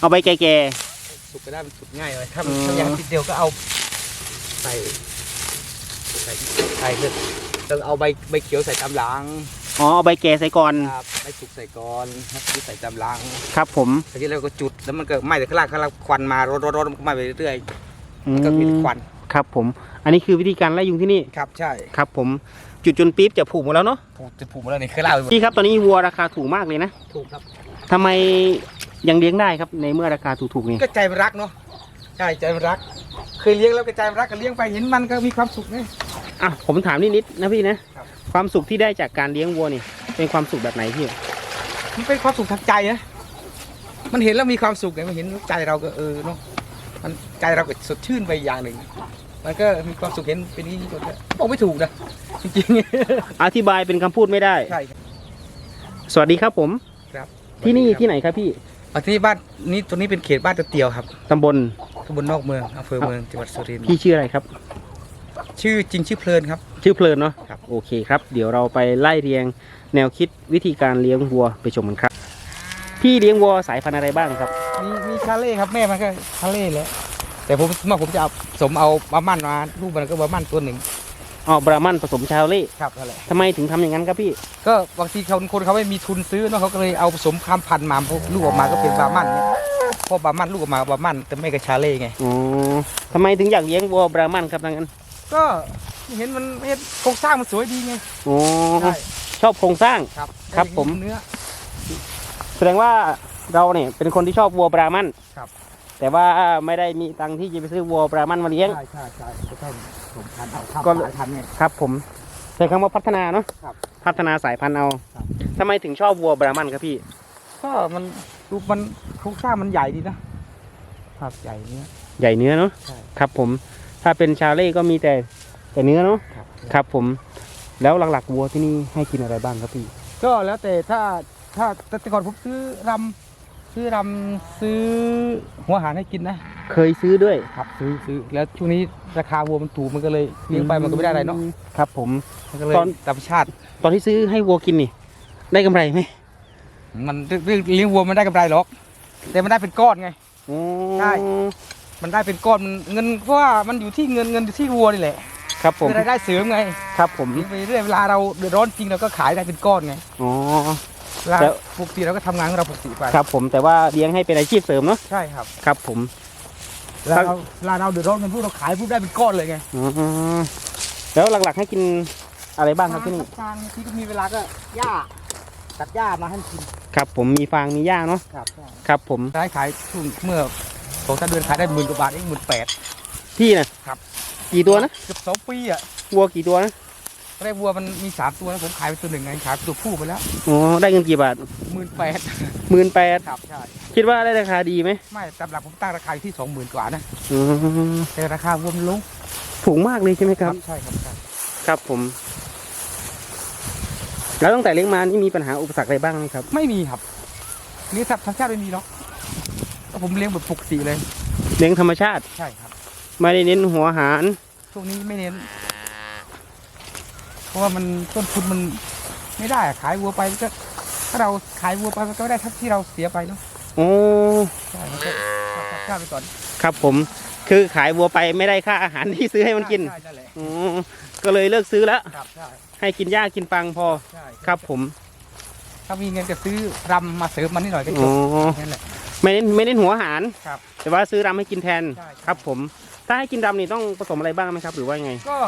เอาใบแก่สุกก็ได้มันสุกง่ายเลยถ้ามันอืมถ้าอย่างติดเดียวก็เอาใส่ใส่ใส่เถอะต้องเอาใบใบเขียวใส่ตามหลังๆอ๋อเอาใบแก่ใส่ก่อนครับใบสุกใส่ก่อนครับที่ใส่ตามหลังครับ ผมทีนี้เราก็จุดแล้วมันก็ไหม้แต่ข้างล่างข้างล่างควันมารถรถรถมันก็ไหม้ไปเรื่อยอืๆมมันก็มีควันครับ ผม อันนี้คือวิธีการไล่ยุงที่นี่ครับใช่ครับ ผมจุดจนปี๊บจะผูกหมดแล้วเนาะผูกจะผูกมาแล้วนี่เคยเล่าไปหมดพี่ครับตอนนี้วัวราคาถูกมากเลยนะถูกครับทำไม ยังเลี้ยงได้ครับในเมื่อราคาถูกๆนี่ ก็ใจมันรักเนาะใช่ใจมันรัก เคยเลี้ยงแล้วก็ใจมันรักก็เลี้ยงไปเห็นมันก็มีความสุขไง อะผมถามนิดๆนะพี่นะครับ ความสุขที่ได้จากการเลี้ยงวัวนี่ เป็นความสุขแบบไหนพี่มันเป็นความสุขทางใจนะมันเห็นแล้วมีความสุขไงมันเห็นใจเราก็เออเนาะมันใจเราก็สดชื่นไปอย่างหนึ่งมันก็มีความสุขเห็นเป็นอย่างนี้ก็บอกไม่ถูกนะจริงอธิบายเป็นคำพูดไม่ได้ ๆ ใช่ครับ สวัสดีครับผม ครับที่นี่ที่ไหนครับพี่ เอาที่บ้านนี้ตัวนี้เป็นเขตบ้านตะเตียวครับตำบลตำบลนอกเมืองอำเภอเมืองจังหวัดสุรินทร์พี่ชื่ออะไรครับ ชื่อจริงชื่อเพลินครับ ชื่อเพลินเนาะครับโอเคครับ เดี๋ยวเราไปไล่เรียงแนวคิดวิธีการเลี้ยงวัวไปชมกันครับ พี่เลี้ยงวัวสายพันธุ์อะไรบ้างครับ มีมีคาเล่ครับแม่มันก็คาเล่แหละแต่ผมเมื่อผมจะเอาสมเอาบามันมาลูกมันก็บามันตัวหนึ่ง อ๋อบรามันผสมชาวเล่ครับนั่นแหละทำไมถึงทำอย่างนั้นครับพี่ ก็บางทีคนคนเขาไม่มีทุนซื้อเนาะเขาก็เลยเอาผสมข้ามพันธุ์มาพวกลูกออกมาก็เป็นบามันเนี่ยพอบามันลูกออกมาบามันแต่ไม่กับชาเล่ไง อ๋อทำไมถึงอยากเลี้ยงวัวบรามันครับดังนั้นก็เห็นมันเห็นโครงสร้างมันสวยดีไงอ๋อใช่ชอบโครงสร้าง ครับครับผม เนื้อ แสดงว่าเราเนี่ยเป็นคนที่ชอบวัวบรามันครับ แต่ว่าไม่ได้มีตังค์ที่จะไปซื้อวัวบรามันมาเลี้ยง ใช่ใช่ใช่ก็ต้องผส มพันธุ์เอาข้ามก็ สายพันธุ์ไงครับผมใช้คำว่าพัฒนาเนาะครับพัฒนาสายพันธุ์เอาครับ ทำไมถึงชอบวัวบรามันครับพี่ ก็มันดูมันโครงสร้างมันใหญ่ดีนะภาพใหญ่เนี้ย ใหญ่เนื้อเนาะใช่ ครับผมถ้าเป็นชาเล่ก็มีแต่แต่เนื้อเนาะครับ ครับผม แล้วหลักๆวัวที่นี่ให้กินอะไรบ้างครับพี่ ก็แล้วแต่ถ้าถ้าแต่ก่อนผมซื้อรำ ซื้อรำซื้อหัวอาหารให้กินนะ เคยซื้อด้วยครับซื้อซื้อแล้วช่วงนี้ราคาวัวมันถูกมันก็เลยเลี้ยงไปมันก็ไม่ได้อะไรเนาะครับ ผม มันก็เลยตอน ธรรมชาติ ตอนที่ซื้อให้วัวกินนี่ ได้กำไรไหมมันเรื่องเลี้ยงวัวมันได้กำไรหรอก แต่มันได้เป็นก้อนไงอ๋อใช่มันได้เป็นก้อนมันเงินเพราะว่ามันอยู่ที่เงินเงินอยู่ที่วัวนี่แหละครับผมเป็นรายได้เสริมไงครับผมเลี้ยงไปเรื่อยเวลาเราเดือดร้อนจริงเราก็ขายได้เป็นก้อนไง อ๋อ เวลาแล้วปกติเราก็ทำงานของเราปกติไปครับผมแต่ว่าเลี้ยงให้เป็นอาชีพเสริมเนาะใช่ครับครับผมเวลาเราเวลาเราเดือดร้อนกันพวกเราขายพวกได้เป็นก้อนเลยไงอ๋อแล้วหลักๆให้กินอะไรบ้างครับที่นี่ฟางที่ก็มีเวลาก็หญ้าตัดหญ้ามาให้กินครับผมมีฟางมีหญ้าเนาะครับครับผมขายขายช่วงเมื่อสองสามเดือนขายได้หมื่นกว่าบาทเองหมื่นแปด พี่นะครับ กี่ตัวนะเกือบสองปีอะวัวกี่ตัวนะ ไอ้วัวมันมีสามตัวนะผมขายไปตัวหนึ่งไงขายไปตัวผู้ไปแล้วอ๋อได้เงินกี่บาทหมื่นแปดหมื่นแปดครับใช่คิดว่าได้ราคาดีไหมไม่ตามหลักผมตั้งราคาอยู่ที่สองหมื่นกว่านะอ๋อแต่ราคาวัวมันลงถูกมากเลยใช่ไหมครับ ใช่ครับใช่ครับผม แล้วตั้งแต่เลี้ยงมานี่มีปัญหาอุปสรรคอะไรบ้างไหมครับ ไม่มีครับนี่ธรรมชาติไม่มีหรอกก็ผมเลี้ยงแบบปกติเลย เลี้ยงธรรมชาติ ใช่ครับ ไม่ได้เน้นหัวอาหารช่วงนี้ไม่เน้นเพ ราะว่ามันต้นทุนมันไม่ได้อะขายวัวไปก็ ถ้าเราขายวัวไปมันก็ไม่ได้เทัที่เราเสียไปเนาะโอ้ใช่มันก็ธรรมชาติไปก่อนครับผม คือขายวัวไปไม่ได้ค่าอาหารที่ซื้อให้มันกินใช่ใช่แหละอ๋อก็เลยเลิกซื้อแล้ว ครับใช่ให้กินหญ้ากินปังพอ ใช่ครับผม ถ้ามีเงินจะซื้อรำมาเสริมมันนิดหน่อยก็จอ๋บอ นั่นแหละ ไม่เน้นไม่เน้นหัวอาหาร ครับ แต่ว่าซื้อรำให้กินแทน ใช่ ครับผม ถ้าให้กินรำนี่ต้องผสมอะไรบ้างไหมครับ หรือว่าไง ก็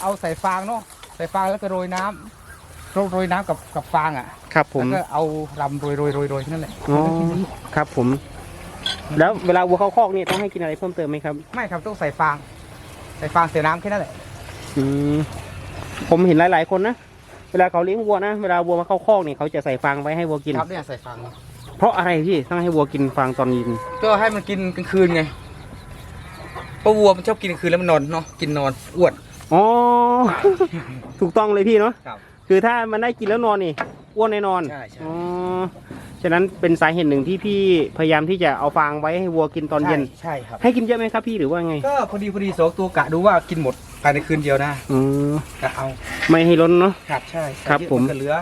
เอาใส่ฟางเนาะ ใส่ฟางแล้วก็โรยน้ำโรยโรยน้ำกับกับฟางอะครับผม แล้วก็เอารำโรยโรยโรยโรยนั่นแหละอ๋อแล้วก็กินอย่างนี้ครับผม แล้วเวลาวัวเข้าคอกนี่ต้องให้กินอะไรเพิ่มเติมไหมครับ ไม่ครับต้องใส่ฟาง ใส่ฟางใส่น้ำแค่นั้นแหละ อืม ผมเห็นหลายๆคนนะ เวลาเขาเลี้ยงวัวนะ เวลาวัวมาเข้าคอกนี่เขาจะใส่ฟางไว้ให้วัวกิน ครับเนี่ยใส่ฟางเพราะอะไรพี่ต้องให้วัวกินฟางตอนเย็นก็ให้มันกินกลางคืนไงเพราะวัวมันชอบกินกลางคืนแล้วมันนอนเนาะกินนอนอ้วน อ๋อ ถูกต้องเลยพี่เนาะครับ คือถ้ามันได้กินแล้วนอนนี่อ้วนแน่นอนใช่ใช่ อ๋อฉะนั้นเป็นสาเหตุหนึ่งที่พี่พยายามที่จะเอาฟางไว้ให้วัวกินตอนเย็น ใช่ใช่ครับ ให้กินเยอะไหมครับพี่หรือว่าไงก็พอดีพอดีสองตัวกะดูว่ากินหมดภายในคืนเดียวนะอืมกะเอาไม่ให้ล้นเนาะ ครับใช่ใส่ครับเยอะผม นก็เหลือ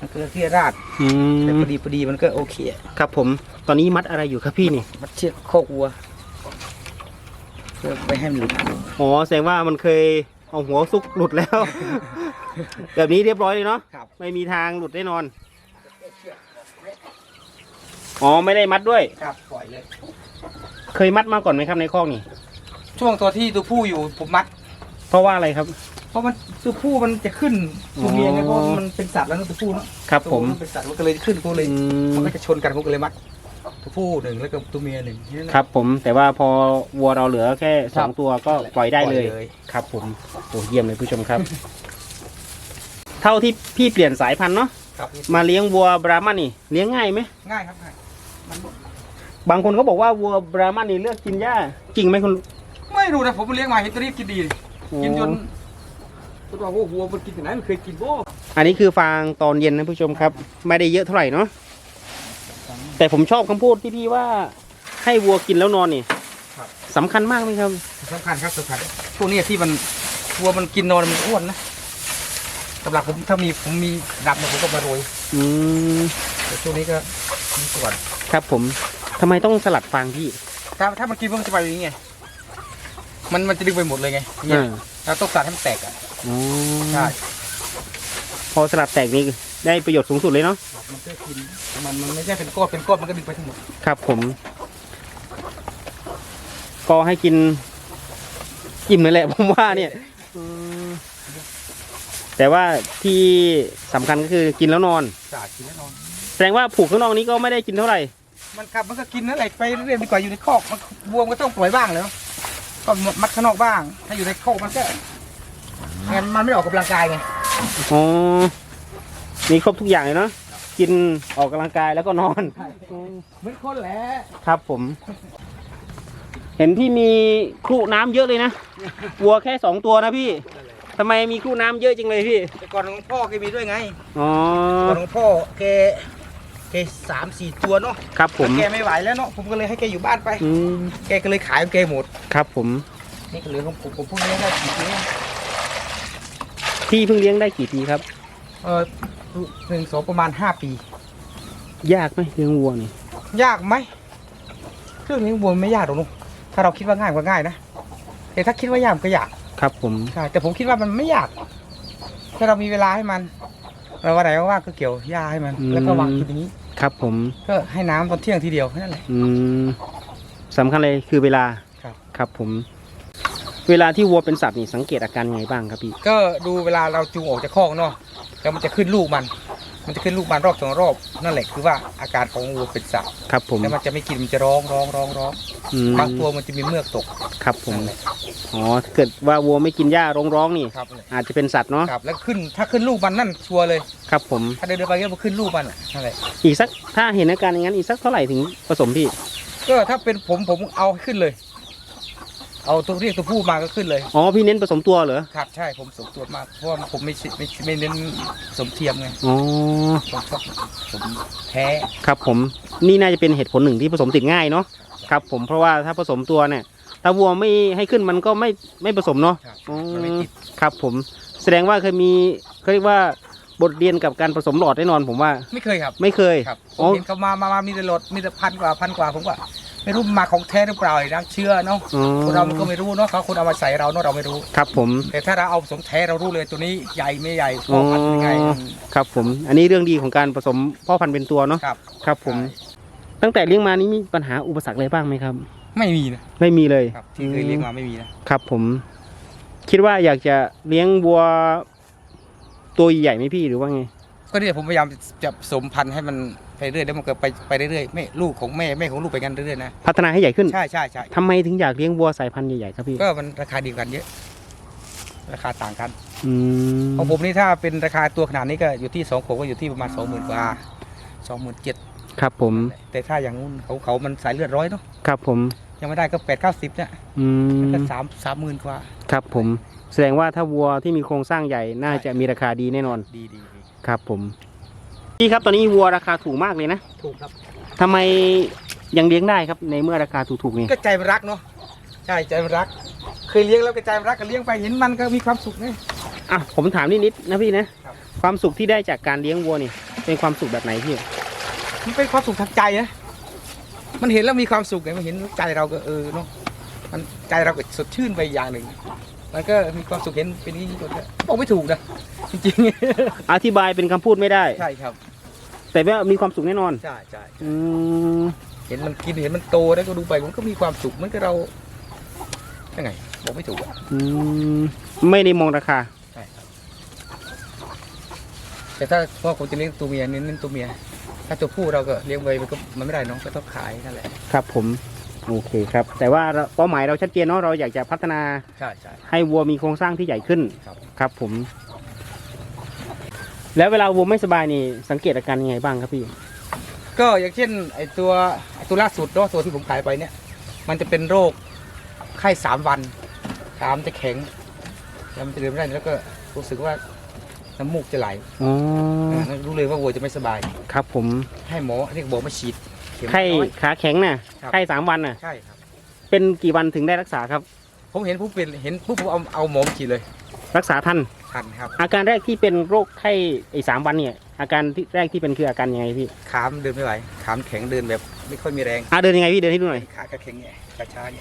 มันก็เที่ยราดอืแต่มพอดีพอดีมันก็โอเคอะครับผม ตอนนี้มัดอะไรอยู่ครับพี่นี่ มัดเชือกโคกวัวเพื่อไปให้มันหลุดอ๋อแสดงว่ามันเคยเอาหัวซุกหลุดแล้ว แบบนี้เรียบร้อยเลยเนาะครับไม่มีทางหลุดแน่นอนอ๋อไม่ได้มัดด้วย ครับปล่อยเลย เคยมัดมาก่อนไหมครับในคอกนี่ ช่วงตัวที่ตัวผู้อยู่ผมมัด เพราะว่าอะไรครับ เพราะมันตัวผู้มันจะขึ้นตัวเมียไงอ๋อเพราะมันเป็นสัตว์แล้วนะตัวผู้เนาะครับผมตัวเป็นสัตว์มันก็เลยขึ้นก็เลยอืมมันก็จะชนกันผมก็เลยมัด ตัวผู้หนึ่งแล้วก็ตัวเมียหนึ่งแนั่นแหละครับผมแต่ว่าพอวัวเราเหลือแค่สองตัวก็ปล่อยได้เลยปล่อยครับ ผมโอ้เยี่ยมเลยผู้ชมครับ เท่าที่พี่เปลี่ยนสายพันธุ์เนาะครับมาเลี้ยงวัวบรามันนี่เลี้ยงง่ายไหมง่ายครับง่ายมันบางคนเขาบอกว่าวัวบรามันนี่เลือกกินหญ้าจริงไหมคุณไม่รู้นะผมเลี้ยงมาเห็นตัวนี้กินดีเลยกินจนตัวว่าโอ้โหวัวมันกินที่ไหนมันเคยกินโบ้อันนี้คือฟางตอนเย็นนะผู้ชมครับ ไม่ได้เยอะเท่าไหร่เนาะ แต่ผมชอบคำพูดที่พี่ว่าให้วัวกินแล้วนอนนี่สำคัญมากไหมครับ สำคัญครับสำคัญพวกนี้ที่มันวัวมันกินนอนมันอ้วนนะสำหรับผมถ้ามีผมมีดับเนี่ยผมก็มาโรยอืมแต่ช่วงนี้ก็มีส่วนครับผมทำไมต้องสลัดฟางพี่ถ้าถ้ามันกินมันจะไปอย่างนี้ไงมันมันจะดึงไปหมดเลยไงเนี่ยอ่าเราต้องตัดให้มันแตกอะอ๋อใช่พอสลัดแตกนี่ได้ประโยชน์สูงสุดเลยเนาะ มันก็กินมันมันไม่ใช่เป็นก้อนเป็นก้อนมันก็ดึงไปทั้งหมดครับผม ก็ให้กินอิ่มเลยแหละผมว่าเนี่ยอืมแต่ว่าที่สำคัญก็คือกินแล้วนอน สาดกินแน่นอน แสดงว่าผูกข้างนอกนี้ก็ไม่ได้กินเท่าไหร่ มันกลับมันก็กินนั่นแหละไปเรื่อยๆดีกว่าอยู่ในคอกมันวัวมันก็ต้องปล่อยบ้างแล้วก็มัดข้างนอกบ้าง ถ้าอยู่ในคอกมันก็งั้นมันไม่ออกกำลังกายไงอ๋อ มีครบทุกอย่างเลยเนาะ กินออกกำลังกายแล้วก็นอน เหมือนคนแหละครับผม เห็นพี่มีครุน้ำเยอะเลยนะวัวแค่สองตัวนะพี่ทำไมมีครุน้ำเยอะจังเลยพี่แต่ก่อนของพ่อแกมีด้วยไงอ๋อก่อนของพ่อแกแกสามสี่ตัวเนาะครับผมแกไม่ไหวแล้วเนาะผมก็เลยให้แกอยู่บ้านไปอืมแกก็เลยขายของแกหมดครับผมนี่ก็เหลือของผมผมเพิ่งเลี้ยงได้กี่ปีพี่เพิ่งเลี้ยงได้กี่ปีครับเออ หนึ่งสองประมาณห้าปี ยากไหมเลี้ยงวัวนี่ยากไหมเครื่องเลี้ยงวัวไม่ยากหรอกนุ๊กถ้าเราคิดว่าง่ายก็ง่ายนะแต่ถ้าคิดว่ายากมันก็ยากครับผม ใช่แต่ผมคิดว่ามันไม่ยากถ้าเรามีเวลาให้มัน เราวันไหนว่างๆก็เกี่ยวหญ้าให้มันแล้วก็วางกินอย่างนี้ ครับผม ก็ให้น้ำตอนเที่ยงทีเดียวแค่นั้นแหละ อืมสำคัญเลยคือเวลาครับ ครับผม เวลาที่วัวเป็นสัตว์นี่สังเกตอาการยังไงบ้างครับพี่ก็ดูเวลาเราจูงออกจากคอกเนาะแล้วมันจะขึ้นลูกมัน มันจะขึ้นลูกมันรอบสองรอบนั่นแหละคือว่าอาการของวัวเป็นสัตว์ครับผมแล้วมันจะไม่กินมันจะร้องร้องร้องร้องอืมบางตัวมันจะมีเมือกตกครับผมนั่นแหละอ๋อถ้าเกิดว่าวัวไม่กินหญ้าร้องๆนี่ ครับอาจจะเป็นสัตว์เนาะครับแล้วขึ้นถ้าขึ้นลูกมันนั่นชัวร์เลย ครับผม ถ้าเดินๆไปก็มันขึ้นลูกมันอะนั่นแหละอีกสักถ้าเห็นอาการอย่างนั้นอีกสักเท่าไหร่ถึงผสมพี่ก็ถ้าเป็นผมผมเอาให้ขึ้นเลย เอาตัวเรียกตัวผู้มาก็ขึ้นเลย อ๋อพี่เน้นผสมตัวเหรอครับใช่ผมสมตัวมากเพราะว่าผมไม่ใช่ไม่ไม่เน้นสมเทียมไงอ๋อผมชอบสมแท้ครับผมนี่น่าจะเป็นเหตุผลหนึ่งที่ผสมติดง่ายเนาะครับ ผมเพราะว่าถ้าผสมตัวเนี่ยถ้าวัวไม่ให้ขึ้นมันก็ไม่ไม่ผสมเนาะครับอ๋อมันไม่ติดครับผมแสดงว่าเคยมีเขาเรียกว่าบทเรียนกับการผสมหลอดแน่นอนผมว่าไม่เคยครับไม่เคย ครับผอ๋มอ เห็นเขามามามามีแต่รถมีแต่พันกว่าพันกว่าผมว่า ไม่รู้มาของแท้หรือเปล่าไอ้นักเชื่อเนาะอ๋อคนเรามันก็ไม่รู้เนาะเขาคนเอามาใส่เราเนาะเราไม่รู้ ครับผม แต่ถ้าเราเอาผสมแท้เรารู้เลยตัวนี้ใหญ่ไม่ใหญ่พ่อพันธุ์ยังไงอ๋อครับผม อันนี้เรื่องดีของการผสมพ่อพันธุ์เป็นตัวเนาะ ครับครับผม ตั้งแต่เลี้ยงมานี้มีปัญหาอุปสรรคอะไรบ้างไหมครับ ไม่มีนะไม่มีเลย ครับที่เคยเลี้ยงมาไม่มีนะครับผม คิดว่าอยากจะเลี้ยงวัวตัวใหญ่ไหมพี่หรือว่าไง ก็เนี่ยผมพยายามจะผสมพันธุ์ให้มัน ไปเรื่อยแล้วมันก็ไปไปเรื่อยๆแม่ลูกของแม่แม่ของลูกไปกันเรื่อยๆนะพัฒนาให้ใหญ่ขึ้นใช่ใช่ใช่ทำไมถึงอยากเลี้ยงวัวสายพันธุ์ใหญ่ๆครับพี่ก็มันราคาดีกว่ากันเยอะ ราคาต่างกัน อืมของผมนี่ถ้าเป็นราคาตัวขนาดนี้ก็อยู่ที่สองขวบก็อยู่ที่ประมาณสองหมื่นกว่าสองหมื่นเจ็ดครับผมแต่ถ้าอย่างนู้นเขาเขามันสายเลือดร้อยเนาะครับผมยังไม่ได้ก็แปดเก้าสิบเนี่ยอืมก็สามสามหมื่นกว่า ครับผม แสดงว่าถ้าวัวที่มีโครงสร้างใหญ่น่าจะมีราคาดีแน่นอนดีดีดี ครับผม พี่ครับตอนนี้วัวราคาถูกมากเลยนะถูกครับทำไมยังเลี้ยงได้ครับในเมื่อราคาถูกๆนี่ก็ใจมันรักเนาะใช่ใจมันรัก เคยเลี้ยงแล้วก็ใจมันรักก็เลี้ยงไปเห็นมันก็มีความสุขไงอะผมถามนิดๆนะพี่นะครับความสุขที่ได้จากการเลี้ยงวัวนี่ เป็นความสุขแบบไหนพี่มันเป็นความสุขทางใจนะมันเห็นแล้วมีความสุขไงมันเห็นใจเราก็เออเนาะมันใจเราก็สดชื่นไปอย่างหนึ่งมันก็มีความสุขเห็นเป็นอย่างนี้ก็บอกไม่ถูกนะจริงอธิบายเป็นคำพูดไม่ได้ๆใช่ครับ แต่ว่ามีความสุขแน่นอนใช่ใช่อืมเห็นมันกินเห็นมันโตแล้วก็ดูไปมันก็มีความสุขเหมือนกับเรายังไงบอกไม่ถูกอะอืมไม่ได้มองราคาแต่ถ้าพ่อผมจะเลี้ยงตัวเมียเน้นตัวเมีย ถ้าตัวผู้เราก็เลี้ยงไว้มันก็มันไม่ได้เน้องก็ต้องขายนั่นแหละครับผม โอเคครับ แต่ว่าเราเป้าหมายเราชัดเจนเนาะเราอยากจะพัฒนาใช่ใช่ ให้วัวมีโครงสร้างที่ใหญ่ขึ้นครับ ครับผม แล้วเวลาวัวไม่สบายนี่สังเกตอาการยังไงบ้างครับพี่ ก็อย่างเช่นไอตัวไอตัวล่าสุดเนาะตัวที่ผมขายไปเนี่ย มันจะเป็นโรคไข้สามวันขามนจะแข็งแล้วมันจะเดินไม่ได้แล้วก็รู้สึกว่าน้ำมูกจะไหลอ๋อ อ่ารู้เลยว่าวัวจะไม่สบาย ครับผม ให้หมอเรียกหมอมาฉีดเข็มไข้น้อย ขาแข็งน่ะ ครับ ไข้สามวันน่ะ ใช่ครับ เป็นกี่วันถึงได้รักษาครับ ผมเห็นผู้เป็นเห็นผู้ผมเอาเอาหมอมาฉีดเลย รักษาทัน ทันครับอาการแรกที่เป็นโรคไข้ไอ้สามวันเนี่ย อาการที่แรกที่เป็นคืออาการยังไงพี่ขามเดินไม่ไหวขามแข็งเดินแบบไม่ค่อยมีแรงอะเดินยังไงพี่เดินให้ดูหน่อยขากระแข็งไงกระช้าไง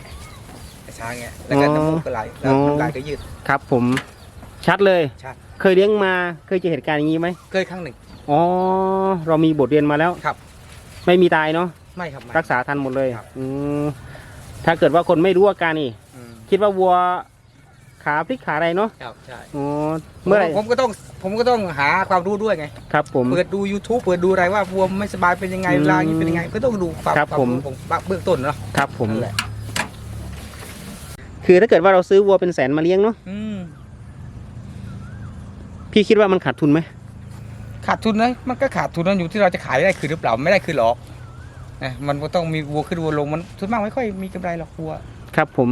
กระช้าไงแล้วก็น้ำมูกก็ไหลแล้วอ๋อน้ำลายก็ยืดครับ ผมชัดเลยชัดเคยเลี้ยงมาเคยเจอเหตุการณ์อย่างนี้ไหมเคยครั้งหนึ่งอ๋อเรามีบทเรียนมาแล้วครับ ไม่มีตายเนาะไม่ครับไม่รักษาทันหมดเลยครับอืมถ้าเกิดว่าคนไม่รู้อาการนี่อืมคิดว่าวัว ขาพลิกขาอะไรเนาะครับใช่อ๋อเมื่อไหร่ผมก็ต้องผมก็ต้องหาความรู้ด้วยไงครับผมเปิดดู YouTube เปิดดูอะไรว่าวัวไม่สบายเป็นยังไงอืมเวลาอย่างนี้เป็นยังไง ก็ต้องดูความครับความผมรู้ของเบื้องต้นเนาะครับผมนั่นแหละคือถ้าเกิดว่าเราซื้อวัวเป็นแสนมาเลี้ยงเนาะอืมพี่คิดว่ามันขาดทุนไหมขาดทุนนะมันก็ขาดทุนนั่นอยู่ที่เราจะขายได้คืนหรือเปล่าไม่ได้คืนหรอกนะมันก็ต้องมีวัวขึ้นวัวลงมันส่วนมากไม่ค่อยมีกำไรหรอกวัว ครับผม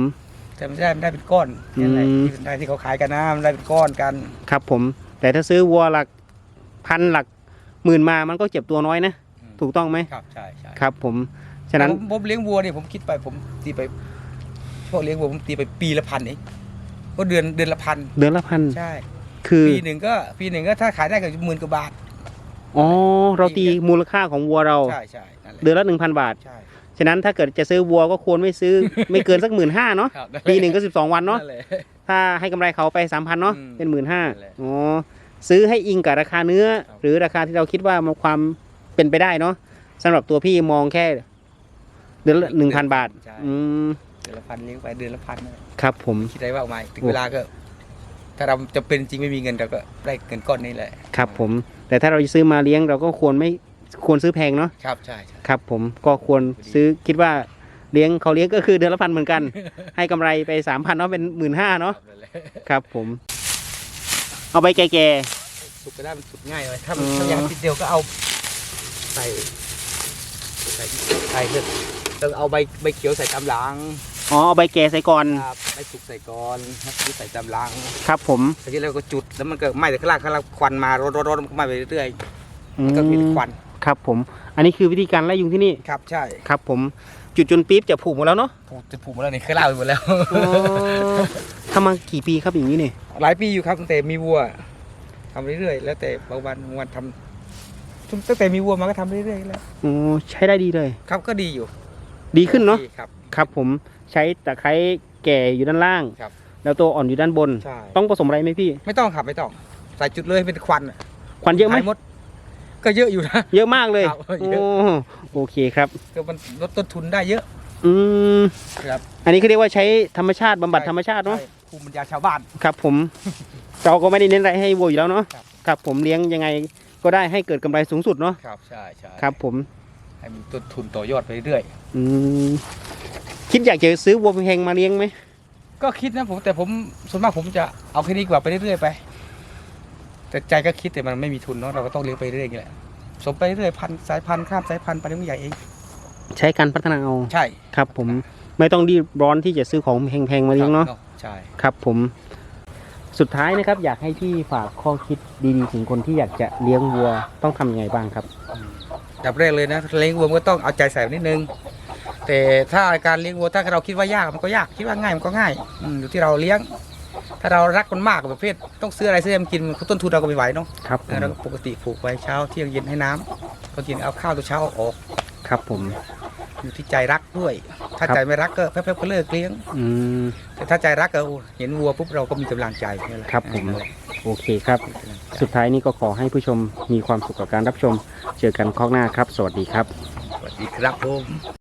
แต่มันได้มันได้เป็นก้อนนี่แหละอืม ที่มันได้ที่เขาขายกันนะมันได้เป็นก้อนกันครับผม แต่ถ้าซื้อวัวหลักพันหลักหมื่นมามันก็เจ็บตัวน้อยนะอืมถูกต้องไหมครับใช่ใช่ครับผมฉะนั้นผมผมเลี้ยงวัวเนี่ยผมคิดไปผมตีไปพวกเลี้ยงวัวผมตีไปปีละพันเองก็เดือนเดือนละพันเดือนละพันใช่ คือปีหนึ่งก็ปีหนึ่งก็ถ้าขายได้ก็หมื่นกว่าบาท อ๋อเราตีมูลค่าของวัวเรา ใช่ใช่นั่นแหละเดือนละหนึ่งพันบาท ใช่ ฉะนั้นถ้าเกิดจะซื้อวัวก็ควรไม่ซื้อ ไม่เกินสักหมื่นห้าเนาะครับปีหนึ่งก็สิบสองวันเนาะแหละถ้าให้กำไรเขาไปสามพันเนาะอืมเป็นหมื่นห้านั่นแหละอ๋อซื้อให้อิงกับราคาเนื้อ ครับ หรือราคาที่เราคิดว่ามันความเป็นไปได้เนาะสำหรับตัวพี่มองแค่เดือนละหนึ่งพันบาท ใช่อืมเดือนละพันเลี้ยงไปเดือนละพันนั่นแหละครับผม คิดได้ว่าเอามาถึงโอ้เวลาก็ ถ้าเราจะเป็นจริงไม่มีเงินเราก็ได้เงินก้อนนี้แหละ ครับผม แต่ถ้าเราจะซื้อมาเลี้ยงเราก็ควรไม่ ควรซื้อแพงเนาะครับใช่ใช่ครับ ผมก็ควรซื้อคิดว่าเลี้ยงเขาเลี้ยงก็คือเดือนละพันเหมือนกัน ให้กำไรไปสามพันเนาะเป็นหมื่นห้าเนาะครับนั่นแหละครับผม เอาไปแก่สุกก็ได้มันสุกง่ายเลยถ้ามันอ๋อถ้าอย่างติดเดียวก็เอาใส่ใส่ใส่เถอะต้องเอาใบใบเขียวใส่ตามหลังๆอ๋อเอาใบแก่ใส่ก่อนครับใบสุกใส่ก่อนครับที่ใส่ตามหลังครับ ผมทีนี้เราก็จุดแล้วมันก็ไหม้แต่ข้างล่างข้างล่างควันมารถๆๆมันก็ไหม้ไปเรื่อยอืๆม มันก็มีแต่ควัน ครับผม อันนี้คือวิธีการไล่ยุงที่นี่ ครับใช่ครับผม จุดจนปี๊บจะผูกหมดแล้วเนาะผูกจะผูกมาแล้วนี่เคยเล่าไปหมดแล้วทำมากี่ปีครับอย่างนี้เนี่ยหลายปีอยู่ครับตั้งแต่มีวัวทำเรื่อยๆแล้วแต่บางวันบางวันทำตั้งแต่มีวัวมาก็ทำเรื่อยๆแล้วโอ้ใช้ได้ดีเลย ครับก็ดีอยู่ดีขึ้นเนาะดีครับ ครับ ผมใช้ตะไคร้แก่อยู่ด้านล่างครับ แล้วตัวอ่อนอยู่ด้านบน ใช่ต้องผสมอะไรไหมพี่ ไม่ต้องครับไม่ต้อง ใส่จุดเลยให้เป็นควันอะควันเยอะไหมหายหมด ก็เยอะอยู่นะ เยอะมากเลยครับโอ้เยอะโอเคครับ ก็มันลดต้นทุนได้เยอะอืมครับอันนี้เขาเรียกว่าใช้ธรรมชาติบำบัดธรรมชาติเนาะ ใช่ภูมิปัญญาชาวบ้าน ครับผม เราก็ไม่ได้เน้นอะไรให้วัวอยู่แล้วเนาะครับ ครับผมเลี้ยงยังไงก็ได้ให้เกิดกำไรสูงสุดเนาะครับใช่ใช่ครับผมให้มันต้นทุนต่อยอดไปเรื่อยอืมคิดอยากจะซื้อวัวแพงๆมาเลี้ยงไหมก็คิดนะผมแต่ผมส่วนมากผมจะเอาแค่นี้ดีกว่าไปเรื่อยๆไป แต่ใจก็คิดแต่มันไม่มีทุนเนาะเราก็ต้องเลี้ยงไปเรื่อยๆอย่างนี้แหละสมไปเรื่อยพันธุ์สายพันธุ์ข้ามสายพันธุ์ไปเรื่อยๆใหญ่เองใช้การพัฒนาเอาใช่ครับ ผมไม่ต้องรีบร้อนที่จะซื้อของแพงๆมาเลี้ยงเนาะครับใช่ครับผม สุดท้ายนะครับ อยากให้พี่ฝากข้อคิดดีๆถึงคนที่อยากจะเลี้ยงวัวต้องทำยังไงบ้างครับดับแรกเลยนะเลี้ยงวัวมันก็ต้องเอาใจใส่นิดนึง แต่ถ้าการเลี้ยงวัวถ้าเราคิดว่ายากมันก็ยากคิดว่าง่ายมันก็ง่ายอืมอยู่ที่เราเลี้ยง ถ้าเรารักมันมากประเภทต้องซื้ออะไรซื้อให้มันกินมันต้นทุนเราก็ไม่ไหวเนาะครับผมเราก็ปกติผูกไว้เช้าเที่ยงเย็นให้น้ำตอนเย็นเอาข้าวตัวเช้าเอาออกครับผม อยู่ที่ใจรักด้วย ถ้าครับใจไม่รักก็แป๊บๆก็เลิกเลี้ยงอืมแต่ถ้าใจรักก็โอ้เห็นวัวปุ๊บเราก็มีกำลังใจนี่แหละครับผมนั่นแหละโอเคครับมีกำลังใจสุดท้ายนี้ก็ขอให้ผู้ชมมีความสุขกับการรับชม เจอกันข้างหน้าครับ สวัสดีครับ สวัสดีครับผม